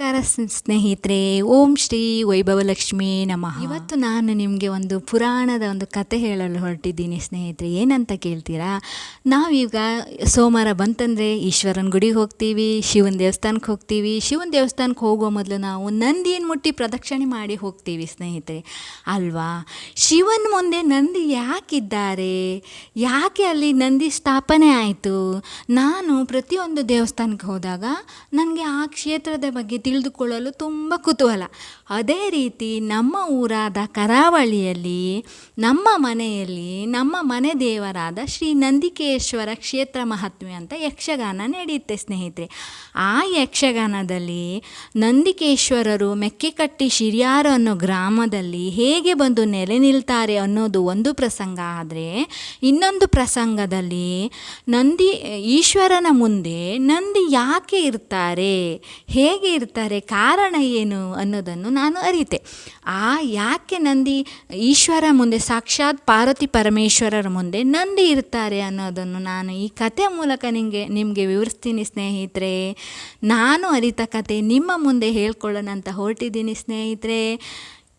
ನಮಸ್ಕಾರ ಸ್ನೇಹಿತರೆ, ಓಂ ಶ್ರೀ ವೈಭವಲಕ್ಷ್ಮಿ ನಮಃ. ಇವತ್ತು ನಾನು ನಿಮಗೆ ಒಂದು ಪುರಾಣದ ಒಂದು ಕತೆ ಹೇಳಲು ಹೊರಟಿದ್ದೀನಿ ಸ್ನೇಹಿತರೆ. ಏನಂತ ಕೇಳ್ತೀರಾ? ನಾವೀಗ ಸೋಮವಾರ ಬಂತಂದರೆ ಈಶ್ವರನ ಗುಡಿಗೆ ಹೋಗ್ತೀವಿ, ಶಿವನ ದೇವಸ್ಥಾನಕ್ಕೆ ಹೋಗ್ತೀವಿ. ಶಿವನ ದೇವಸ್ಥಾನಕ್ಕೆ ಹೋಗೋ ಮೊದಲು ನಾವು ನಂದಿಯನ್ನು ಮುಟ್ಟಿ ಪ್ರದಕ್ಷಿಣೆ ಮಾಡಿ ಹೋಗ್ತೀವಿ ಸ್ನೇಹಿತರೆ. ಅಲ್ವಾ? ಶಿವನ ಮುಂದೆ ನಂದಿ ಯಾಕಿದ್ದಾರೆ? ಯಾಕೆ ಅಲ್ಲಿ ನಂದಿ ಸ್ಥಾಪನೆ ಆಯಿತು? ನಾನು ಪ್ರತಿಯೊಂದು ದೇವಸ್ಥಾನಕ್ಕೆ ಹೋದಾಗ ನನಗೆ ಆ ಕ್ಷೇತ್ರದ ಬಗ್ಗೆ ತಿಳಿದುಕೊಳ್ಳಲು ತುಂಬ ಕುತೂಹಲ. ಅದೇ ರೀತಿ ನಮ್ಮ ಊರಾದ ಕರಾವಳಿಯಲ್ಲಿ, ನಮ್ಮ ಮನೆಯಲ್ಲಿ, ನಮ್ಮ ಮನೆ ದೇವರಾದ ಶ್ರೀ ನಂದಿಕೇಶ್ವರ ಕ್ಷೇತ್ರ ಮಹಾತ್ಮೆ ಅಂತ ಯಕ್ಷಗಾನ ನಡೆಯುತ್ತೆ ಸ್ನೇಹಿತರೆ. ಆ ಯಕ್ಷಗಾನದಲ್ಲಿ ನಂದಿಕೇಶ್ವರರು ಮೆಕ್ಕೆಕಟ್ಟಿ ಶಿರ್ಯಾರು ಅನ್ನೋ ಗ್ರಾಮದಲ್ಲಿ ಹೇಗೆ ಬಂದು ನೆಲೆ ನಿಲ್ತಾರೆ ಅನ್ನೋದು ಒಂದು ಪ್ರಸಂಗ ಆದರೆ, ಇನ್ನೊಂದು ಪ್ರಸಂಗದಲ್ಲಿ ನಂದಿ ಈಶ್ವರನ ಮುಂದೆ ನಂದಿ ಯಾಕೆ ಇರ್ತಾರೆ, ಹೇಗೆ ಇರ್ತಾರೆ ಕಾರಣ ಏನು ಅನ್ನೋದನ್ನು ನಾನು ಅರಿತೆ. ಆ ಯಾಕೆ ನಂದಿ ಈಶ್ವರ ಮುಂದೆ, ಸಾಕ್ಷಾತ್ ಪಾರ್ವತಿ ಪರಮೇಶ್ವರರ ಮುಂದೆ ನಂದಿ ಇರ್ತಾರೆ ಅನ್ನೋದನ್ನು ನಾನು ಈ ಕಥೆ ಮೂಲಕ ನಿಮಗೆ ನಿಮಗೆ ವಿವರಿಸ್ತೀನಿ ಸ್ನೇಹಿತರೆ. ನಾನು ಅರಿತ ಕತೆ ನಿಮ್ಮ ಮುಂದೆ ಹೇಳ್ಕೊಳ್ಳೋಣ ಅಂತ ಹೊರಟಿದ್ದೀನಿ ಸ್ನೇಹಿತರೆ.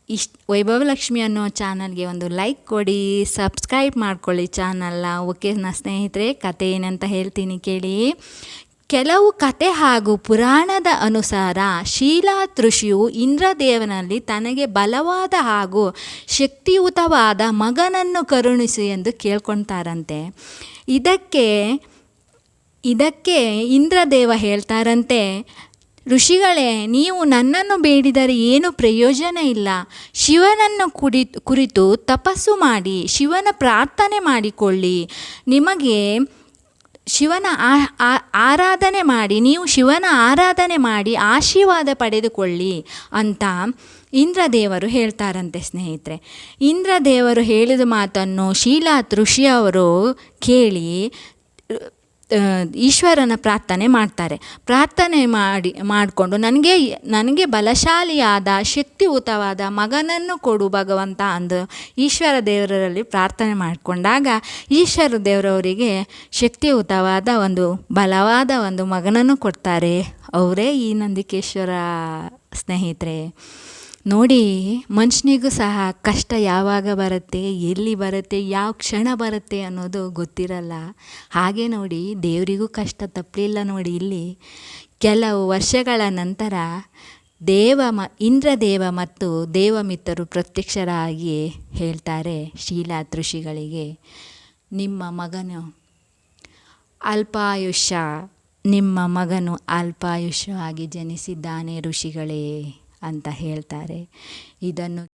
ಇಷ್ಟು ವೈಭವಲಕ್ಷ್ಮಿ ಅನ್ನೋ ಚಾನಲ್ಗೆ ಒಂದು ಲೈಕ್ ಕೊಡಿ, ಸಬ್ಸ್ಕ್ರೈಬ್ ಮಾಡ್ಕೊಳ್ಳಿ ಚಾನಲ್ನ. ಓಕೆನಾ ಸ್ನೇಹಿತರೆ, ಕತೆ ಏನಂತ ಹೇಳ್ತೀನಿ ಕೇಳಿ. ಕೆಲವು ಕತೆ ಹಾಗೂ ಪುರಾಣದ ಅನುಸಾರ ಶೀಲಾತೃಷಿಯು ಇಂದ್ರದೇವನಲ್ಲಿ ತನಗೆ ಬಲವಾದ ಹಾಗೂ ಶಕ್ತಿಯುತವಾದ ಮಗನನ್ನು ಕರುಣಿಸು ಎಂದು ಕೇಳ್ಕೊಳ್ತಾರಂತೆ ಇದಕ್ಕೆ ಇದಕ್ಕೆ ಇಂದ್ರದೇವ ಹೇಳ್ತಾರಂತೆ, ಋಷಿಗಳೇ, ನೀವು ನನ್ನನ್ನು ಬೇಡಿದರೆ ಏನು ಪ್ರಯೋಜನ ಇಲ್ಲ. ಶಿವನನ್ನು ಕುಡಿ ಕುರಿತು ತಪಸ್ಸು ಮಾಡಿ, ಶಿವನ ಪ್ರಾರ್ಥನೆ ಮಾಡಿಕೊಳ್ಳಿ. ನಿಮಗೆ ಶಿವನ ಆರಾಧನೆ ಮಾಡಿ, ನೀವು ಶಿವನ ಆರಾಧನೆ ಮಾಡಿ ಆಶೀರ್ವಾದ ಪಡೆದುಕೊಳ್ಳಿ ಅಂತ ಇಂದ್ರದೇವರು ಹೇಳ್ತಾರಂತೆ ಸ್ನೇಹಿತರೆ. ಇಂದ್ರದೇವರು ಹೇಳಿದ ಮಾತನ್ನು ಶೀಲಾ ಋಷಿಯವರು ಕೇಳಿ ಈಶ್ವರನ ಪ್ರಾರ್ಥನೆ ಮಾಡ್ತಾರೆ. ಪ್ರಾರ್ಥನೆ ಮಾಡಿ, ಮಾಡಿಕೊಂಡು ನನಗೆ ನನಗೆ ಬಲಶಾಲಿಯಾದ, ಶಕ್ತಿಯುತವಾದ ಮಗನನ್ನು ಕೊಡು ಭಗವಂತ ಅಂದು ಈಶ್ವರ ದೇವರಲ್ಲಿ ಪ್ರಾರ್ಥನೆ ಮಾಡಿಕೊಂಡಾಗ ಈಶ್ವರ ದೇವರವರಿಗೆ ಶಕ್ತಿಯುತವಾದ ಒಂದು, ಬಲವಾದ ಒಂದು ಮಗನನ್ನು ಕೊಡ್ತಾರೆ. ಅವರೇ ಈ ನಂದಿಕೇಶ್ವರ ಸ್ನೇಹಿತರೆ. ನೋಡಿ, ಮನುಷ್ಯನಿಗೂ ಸಹ ಕಷ್ಟ ಯಾವಾಗ ಬರುತ್ತೆ, ಎಲ್ಲಿ ಬರುತ್ತೆ, ಯಾವ ಕ್ಷಣ ಬರುತ್ತೆ ಅನ್ನೋದು ಗೊತ್ತಿರಲ್ಲ. ಹಾಗೆ ನೋಡಿ, ದೇವರಿಗೂ ಕಷ್ಟ ತಪ್ಪಲಿಲ್ಲ ನೋಡಿ ಇಲ್ಲಿ. ಕೆಲವು ವರ್ಷಗಳ ನಂತರ ದೇವ ಮ, ಇಂದ್ರದೇವ ಮತ್ತು ದೇವಮಿತ್ರರು ಪ್ರತ್ಯಕ್ಷರಾಗಿ ಹೇಳ್ತಾರೆ ಶೀಲಾ ಋಷಿಗಳಿಗೆ. ನಿಮ್ಮ ಮಗನು ಅಲ್ಪಾಯುಷ್ಯ, ನಿಮ್ಮ ಮಗನು ಅಲ್ಪಾಯುಷ್ಯವಾಗಿ ಜನಿಸಿದ್ದಾನೆ ಋಷಿಗಳೇ. ಅಂತ ಹೇಳ್ತಾರೆ. ಇದನ್ನು